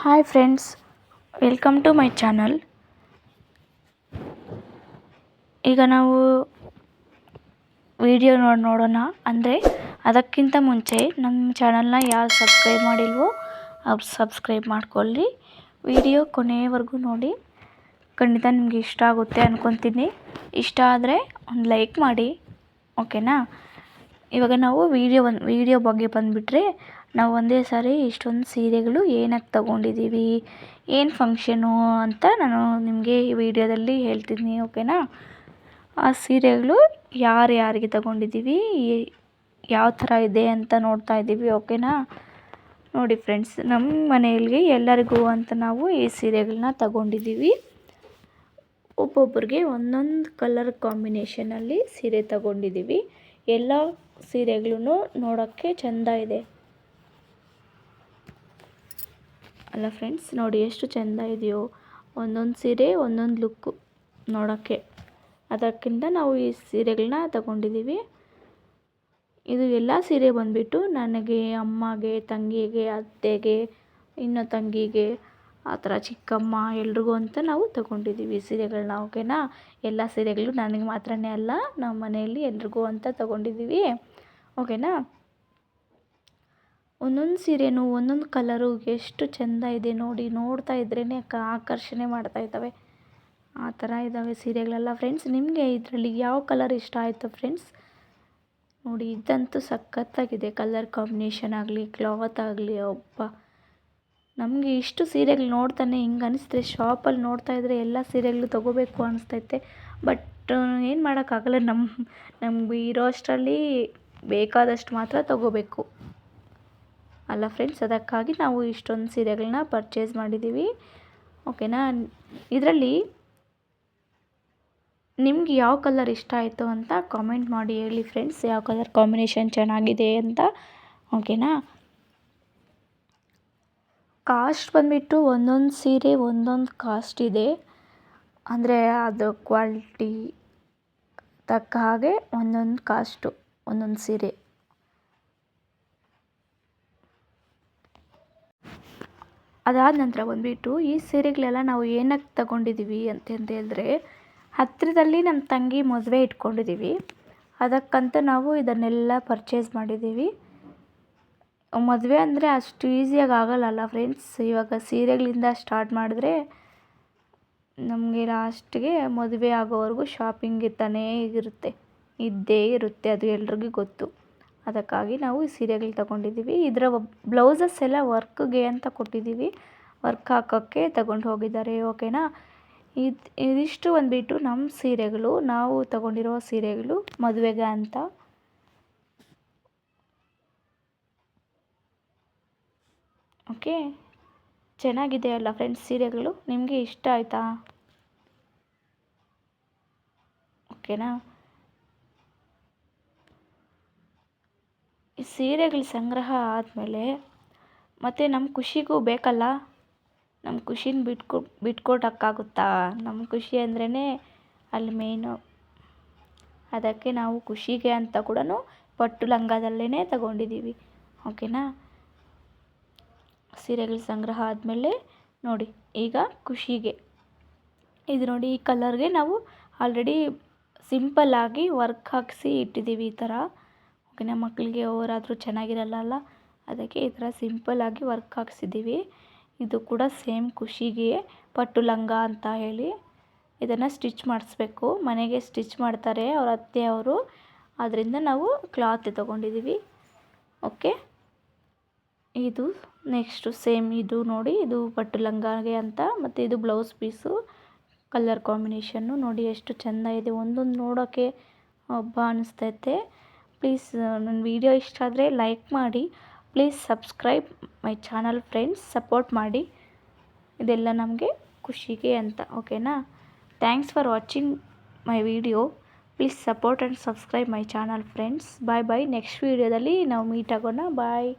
Hi friends welcome to my channel ಈಗ ನಾವು video ನೋಡಿ ನೋಡೋಣ. ಅಂದರೆ ಅದಕ್ಕಿಂತ ಮುಂಚೆ ನಮ್ಮ ಚಾನಲ್ನ ಯಾರು ಸಬ್ಸ್ಕ್ರೈಬ್ ಮಾಡಿಲ್ವೋ ಸಬ್ಸ್ಕ್ರೈಬ್ ಮಾಡ್ಕೊಳ್ಳಿ. ವಿಡಿಯೋ ಕೊನೆಯವರೆಗೂ ನೋಡಿ. ಖಂಡಿತ ನಿಮಗೆ ಇಷ್ಟ ಆಗುತ್ತೆ ಅಂದ್ಕೊತೀನಿ ಇಷ್ಟ ಆದರೆ ಒಂದು ಲೈಕ್ ಮಾಡಿ. ಓಕೆನಾ ಇವಾಗ ನಾವು ವಿಡಿಯೋ ಒಂದು ವೀಡಿಯೋ ಬಗ್ಗೆ ಬಂದುಬಿಟ್ರೆ ನಾವು ಒಂದೇ ಸಾರಿ ಇಷ್ಟೊಂದು ಸೀರೆಗಳು ಏನಕ್ಕೆ ತೊಗೊಂಡಿದ್ದೀವಿ, ಏನು ಫಂಕ್ಷನು ಅಂತ ನಾನು ನಿಮಗೆ ಈ ವಿಡಿಯೋದಲ್ಲಿ ಹೇಳ್ತೀನಿ ಓಕೆನಾ ಆ ಸೀರೆಗಳು ಯಾರು ಯಾರಿಗೆ ತಗೊಂಡಿದ್ದೀವಿ, ಯಾವ ಥರ ಇದೆ ಅಂತ ನೋಡ್ತಾ ಇದ್ದೀವಿ ಓಕೆನಾ ನೋಡಿ ಫ್ರೆಂಡ್ಸ್ ನಮ್ಮ ಮನೆಯಲ್ಲಿ ಎಲ್ಲರಿಗೂ ಅಂತ ನಾವು ಈ ಸೀರೆಗಳನ್ನ ತಗೊಂಡಿದ್ದೀವಿ. ಒಬ್ಬೊಬ್ಬರಿಗೆ ಒಂದೊಂದು ಕಲರ್ ಕಾಂಬಿನೇಷನಲ್ಲಿ ಸೀರೆ ತಗೊಂಡಿದ್ದೀವಿ. ಎಲ್ಲ ಸೀರೆಗಳೂ ನೋಡೋಕ್ಕೆ ಚೆಂದ ಇದೆ. ಅಲ್ಲ ಫ್ರೆಂಡ್ಸ್ ನೋಡಿ ಎಷ್ಟು ಚೆಂದ ಇದೆಯೋ. ಒಂದೊಂದು ಸೀರೆ, ಒಂದೊಂದು ಲುಕ್ಕು ನೋಡೋಕ್ಕೆ. ಅದಕ್ಕಿಂತ ನಾವು ಈ ಸೀರೆಗಳನ್ನ ತಗೊಂಡಿದ್ದೀವಿ. ಇದು ಎಲ್ಲ ಸೀರೆ ಬಂದುಬಿಟ್ಟು ನನಗೆ, ಅಮ್ಮಗೆ, ತಂಗಿಗೆ, ಅತ್ತೆಗೆ, ಇನ್ನು ತಂಗಿಗೆ, ಆ ಥರ ಚಿಕ್ಕಮ್ಮ, ಎಲ್ರಿಗೂ ಅಂತ ನಾವು ತಗೊಂಡಿದ್ದೀವಿ ಸೀರೆಗಳನ್ನ ಓಕೆನಾ? ಎಲ್ಲ ಸೀರೆಗಳು ನನಗೆ ಮಾತ್ರನೇ ಅಲ್ಲ, ನಮ್ಮ ಮನೆಯಲ್ಲಿ ಎಲ್ರಿಗೂ ಅಂತ ತಗೊಂಡಿದ್ದೀವಿ. ಓಕೆನಾ? ಒಂದೊಂದು ಸೀರೆನೂ, ಒಂದೊಂದು ಕಲರು ಎಷ್ಟು ಚೆಂದ ಇದೆ ನೋಡಿ ನೋಡ್ತಾ ಇದ್ರೇ ಆಕರ್ಷಣೆ ಮಾಡ್ತಾ ಇದ್ದಾವೆ. ಆ ಥರ ಇದ್ದಾವೆ ಸೀರೆಗಳೆಲ್ಲ. ಫ್ರೆಂಡ್ಸ್ ನಿಮಗೆ ಇದರಲ್ಲಿ ಯಾವ ಕಲರ್ ಇಷ್ಟ ಆಯಿತು ಫ್ರೆಂಡ್ಸ್ ನೋಡಿ, ಇದಂತೂ ಸಖತ್ತಾಗಿದೆ ಕಲರ್ ಕಾಂಬಿನೇಷನ್ ಆಗಲಿ ಕ್ಲಾತ್ ಆಗಲಿ ಒಬ್ಬ ನಮಗೆ ಇಷ್ಟು ಸೀರೆಗಳು ನೋಡ್ತಾನೆ ಹಿಂಗೆ ಅನಿಸ್ತದೆ ಶಾಪಲ್ಲಿ ನೋಡ್ತಾ ಇದ್ದರೆ ಎಲ್ಲ ಸೀರೆಗಳು ತೊಗೋಬೇಕು ಅನಿಸ್ತೈತೆ. ಬಟ್ ಏನು ಮಾಡೋಕ್ಕಾಗಲ್ಲ ನಮ್ಮ ನಮಗೆ ಇರೋ ಅಷ್ಟರಲ್ಲಿ ಬೇಕಾದಷ್ಟು ಮಾತ್ರ ತೊಗೋಬೇಕು. ಅಲ್ಲ ಫ್ರೆಂಡ್ಸ್ ಅದಕ್ಕಾಗಿ ನಾವು ಇಷ್ಟೊಂದು ಸೀರೆಗಳನ್ನ ಪರ್ಚೇಸ್ ಮಾಡಿದ್ದೀವಿ ಓಕೆನಾ ಇದರಲ್ಲಿ ನಿಮ್ಗೆ ಯಾವ ಕಲರ್ ಇಷ್ಟ ಆಯಿತು ಅಂತ ಕಾಮೆಂಟ್ ಮಾಡಿ ಹೇಳಿ ಫ್ರೆಂಡ್ಸ್ ಯಾವ ಕಲರ್ ಕಾಂಬಿನೇಷನ್ ಚೆನ್ನಾಗಿದೆ ಅಂತ. ಓಕೆನಾ ಕಾಸ್ಟ್ ಬಂದುಬಿಟ್ಟು ಒಂದೊಂದು ಸೀರೆ, ಒಂದೊಂದು ಕಾಸ್ಟ್ ಇದೆ. ಅಂದರೆ ಅದು ಕ್ವಾಲಿಟಿ ತಕ್ಕ ಹಾಗೆ ಒಂದೊಂದು ಕಾಸ್ಟು ಒಂದೊಂದು ಸೀರೆ. ಅದಾದ ನಂತರ ಬಂದುಬಿಟ್ಟು ಈ ಸೀರೆಗಳೆಲ್ಲ ನಾವು ಏನಕ್ಕೆ ತಗೊಂಡಿದ್ದೀವಿ ಅಂತಂದು ಹೇಳಿದ್ರೆ ಹತ್ತಿರದಲ್ಲಿ ನಮ್ಮ ತಂಗಿ ಮದುವೆ ಇಟ್ಕೊಂಡಿದ್ದೀವಿ. ಅದಕ್ಕಂತ ನಾವು ಇದನ್ನೆಲ್ಲ ಪರ್ಚೇಸ್ ಮಾಡಿದ್ದೀವಿ. ಮದುವೆ ಅಂದರೆ ಅಷ್ಟು ಈಸಿಯಾಗಿ ಆಗಲ್ಲಲ್ಲ ಫ್ರೆಂಡ್ಸ್ ಇವಾಗ ಸೀರೆಗಳಿಂದ ಸ್ಟಾರ್ಟ್ ಮಾಡಿದ್ರೆ ನಮಗೆ ಲಾಸ್ಟ್ಗೆ ಮದುವೆ ಆಗೋವರೆಗೂ ಶಾಪಿಂಗ್ ಇರ್ತಾನೇ ಇರುತ್ತೆ. ಇದ್ದೇ ಇರುತ್ತೆ, ಅದು ಎಲ್ರಿಗೂ ಗೊತ್ತು. ಅದಕ್ಕಾಗಿ ನಾವು ಈ ಸೀರೆಗಳು ತಗೊಂಡಿದ್ದೀವಿ. ಇದರ ಬ್ಲೌಸಸ್ ಎಲ್ಲ ವರ್ಕ್ಗೆ ಅಂತ ಕೊಟ್ಟಿದ್ದೀವಿ. ವರ್ಕ್ ಹಾಕೋಕ್ಕೆ ತಗೊಂಡು ಹೋಗಿದ್ದಾರೆ, ಓಕೆನಾ? ಇದು, ಇದಿಷ್ಟು ಬಂದುಬಿಟ್ಟು ನಮ್ಮ ಸೀರೆಗಳು, ನಾವು ತಗೊಂಡಿರೋ ಸೀರೆಗಳು ಮದುವೆಗೆ ಅಂತ. ಓಕೆ? ಚೆನ್ನಾಗಿದೆ ಅಲ್ಲ ಫ್ರೆಂಡ್ಸ್ ಸೀರೆಗಳು? ನಿಮಗೆ ಇಷ್ಟ ಆಯಿತಾ? ಓಕೆನಾ? ಸೀರೆಗಳ ಸಂಗ್ರಹ ಆದಮೇಲೆ ಮತ್ತು ನಮ್ಮ ಖುಷಿಗೂ ಬೇಕಲ್ಲ? ನಮ್ಮ ಖುಷಿನ ಬಿಟ್ಕೊ, ಬಿಟ್ಕೊಡೋಕ್ಕಾಗುತ್ತಾ? ನಮ್ಮ ಖುಷಿ ಅಂದ್ರೇ ಅಲ್ಲಿ ಮೇಯ್ನು ಅದಕ್ಕೆ ನಾವು ಖುಷಿಗೆ ಅಂತ ಕೂಡ ಪಟ್ಟು ಲಂಗದಲ್ಲೇ ತಗೊಂಡಿದ್ದೀವಿ ಓಕೆನಾ? ಸೀರೆಗಳ ಸಂಗ್ರಹ ಆದಮೇಲೆ ನೋಡಿ, ಈಗ ಖುಷಿಗೆ. ಇದು ನೋಡಿ, ಈ ಕಲರ್ಗೆ ನಾವು ಆಲ್ರೆಡಿ ಸಿಂಪಲ್ಲಾಗಿ ವರ್ಕ್ ಹಾಕಿಸಿ ಇಟ್ಟಿದ್ದೀವಿ ಈ ಥರ ಓಕೆನಾ ಮಕ್ಕಳಿಗೆ ಅವರಾದರೂ ಚೆನ್ನಾಗಿರಲ್ಲ ಅದಕ್ಕೆ ಈ ಥರ ಸಿಂಪಲ್ಲಾಗಿ ವರ್ಕ್ ಹಾಕ್ಸಿದ್ದೀವಿ. ಇದು ಕೂಡ ಸೇಮ್ ಖುಷಿಗೆ ಪಟ್ಟು ಲಂಗ ಅಂತ ಹೇಳಿ. ಇದನ್ನು ಸ್ಟಿಚ್ ಮಾಡಿಸ್ಬೇಕು. ಮನೆಗೆ ಸ್ಟಿಚ್ ಮಾಡ್ತಾರೆ ಅವ್ರ ಅತ್ತೆಯವರು ಅದರಿಂದ ನಾವು ಕ್ಲಾತ್ ತೊಗೊಂಡಿದ್ದೀವಿ. ಓಕೆ? ಇದು ನೆಕ್ಸ್ಟು ಸೇಮ್ ಇದು ನೋಡಿ. ಇದು ಪಟ್ಟು ಲಂಗಾಗೆ ಅಂತ ಮತ್ತು ಇದು ಬ್ಲೌಸ್ ಪೀಸು. ಕಲರ್ ಕಾಂಬಿನೇಷನ್ನು ನೋಡಿ ಎಷ್ಟು ಚೆಂದ ಇದೆ. ಒಂದೊಂದು ನೋಡೋಕ್ಕೆ ಹಬ್ಬ ಅನಿಸ್ತೈತೆ. ಪ್ಲೀಸ್ ನನ್ನ ವೀಡಿಯೋ ಇಷ್ಟ ಆದರೆ ಲೈಕ್ ಮಾಡಿ, please subscribe my channel friends, support ಮಾಡಿ. ಇದೆಲ್ಲ ನಮಗೆ ಖುಷಿಗೆ ಅಂತ, ಓಕೆನಾ? Thanks for watching my video. Please support and subscribe my channel friends. Bye bye, next ವೀಡಿಯೋದಲ್ಲಿ ನಾವು ಮೀಟ್ ಆಗೋಣ. ಬಾಯ್.